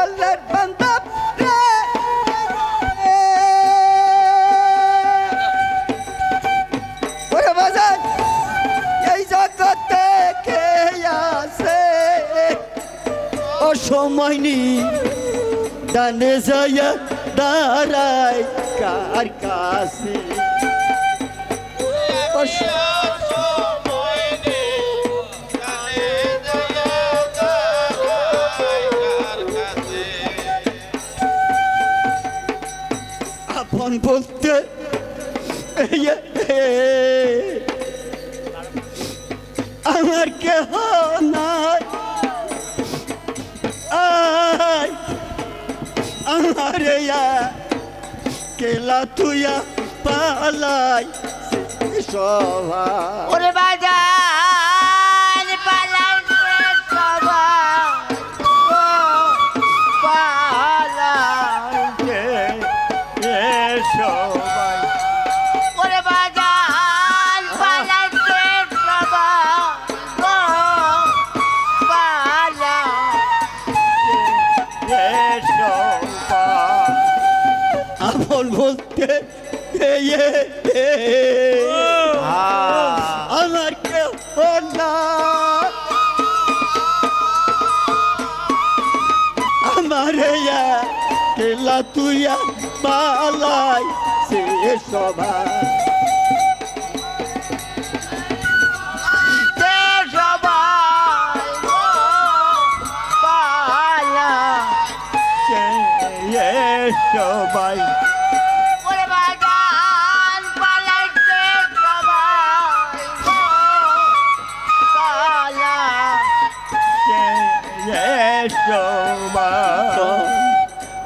আল্লাহর বান্দা রে ওরে বাজার এই জগতে কে আছে অসময় নি ডানে যায় দাঁড়ায় কার কাছে এই, এই, আমার কেহ নাই আমার কেলা তুইয়া পালাই সবাই এই, আমার নাই আমার ইয়া কেলা তুইয়া পালাই সে সবাই সে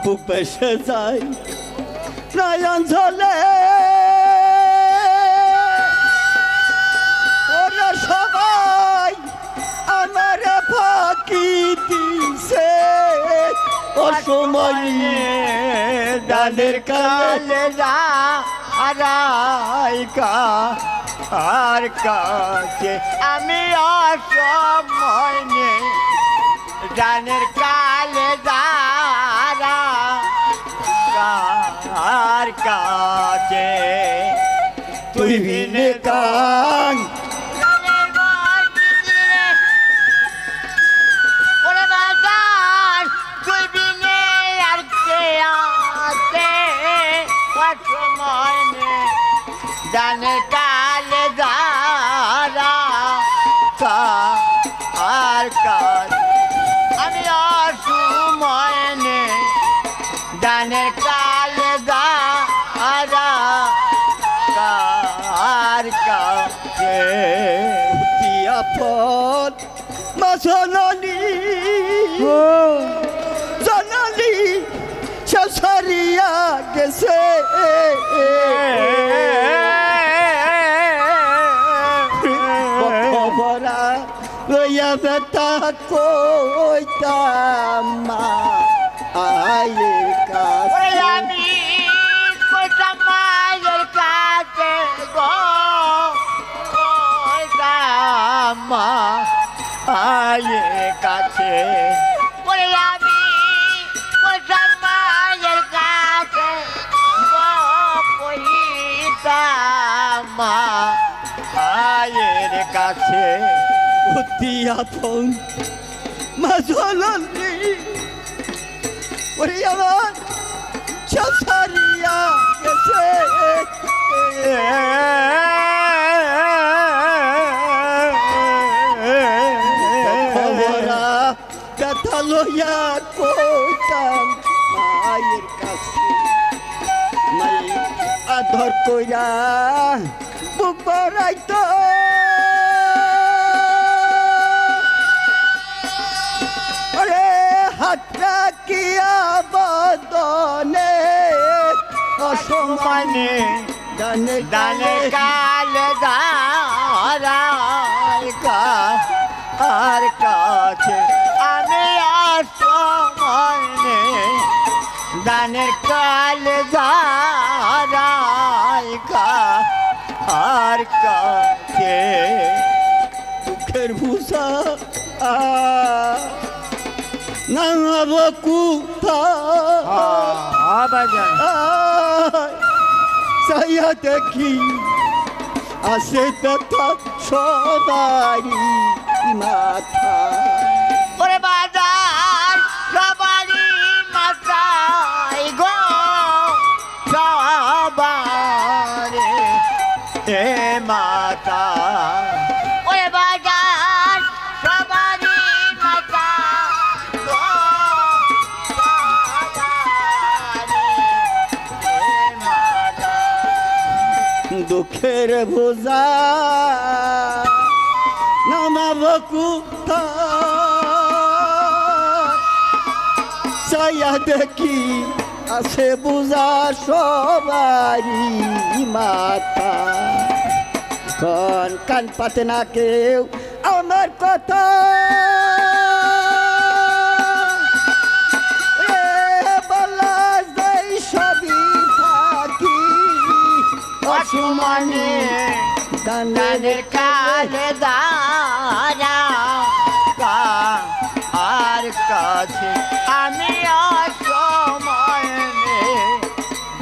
বুক বেসে যায় নয়ন আমার ফাঁকি দিছে অসময় ডানের কালে যা আরাইকা আর কাছে আমি অসময় নেই জানের কালে যারা আর কাছে? তুই বিনে কাং জানের বাড়িতে জানের কালে যারা আর কাছে দিয়া পথ মাসননি জননী শাসারিয়া গেছে খবরা লইয়া বেতা কইতাম মা আয়ে কাছে। ওই আমি কইতাম মায়ের কাছে মা। আয়ের কাছে। দিয়া ফোন মাসননি ওরে আমার শাসারিয়া গেছে। কথা লইয়া কইতাম মায়ের কাছে আদর কইরা বুক বড়াইতো ওরে হাতটা কি আবদনে অসমানে জানে দানে কালে দাঁড়ায় আর কাছে দানের কালে আর কাছে দুঃখের ভূষা। দেখি আসে ব্যথা সবারই মাথা। ওরে মাতা। ওরে বাজার সবারই মাতা। দুঃখের বোঝা নামাবো কোথায় চাইয়া দেখি আছে বুঝা সবারই মাথা কন কান পাতে না কেউ? আমার কথা। অসুমনে দানের কালে কা আর কাছে আমি অসময়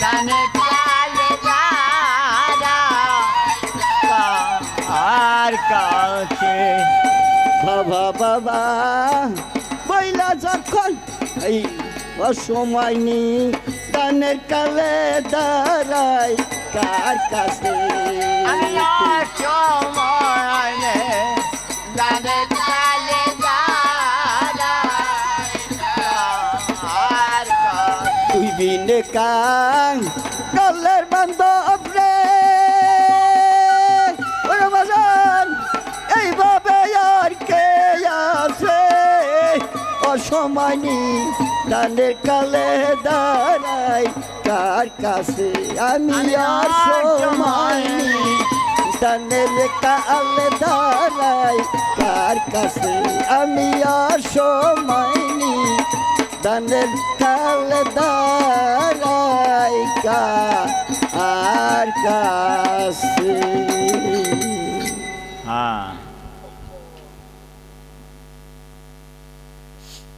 দানের বাবা বইলা যখন এই অসময় নি দানের কালে দাঁড়াই কার কাছে? দানের কালে তুই বিনে কাং কালের বান্ধব অসময় নি দানের কালে দাঁড়াই কার কাছে আমি আর সময় নি দানের কালে দাঁড়াই কার কাছে আমি আর সময় নি দানের কালে দাঁড়াই কার কাছে? হ্যাঁ।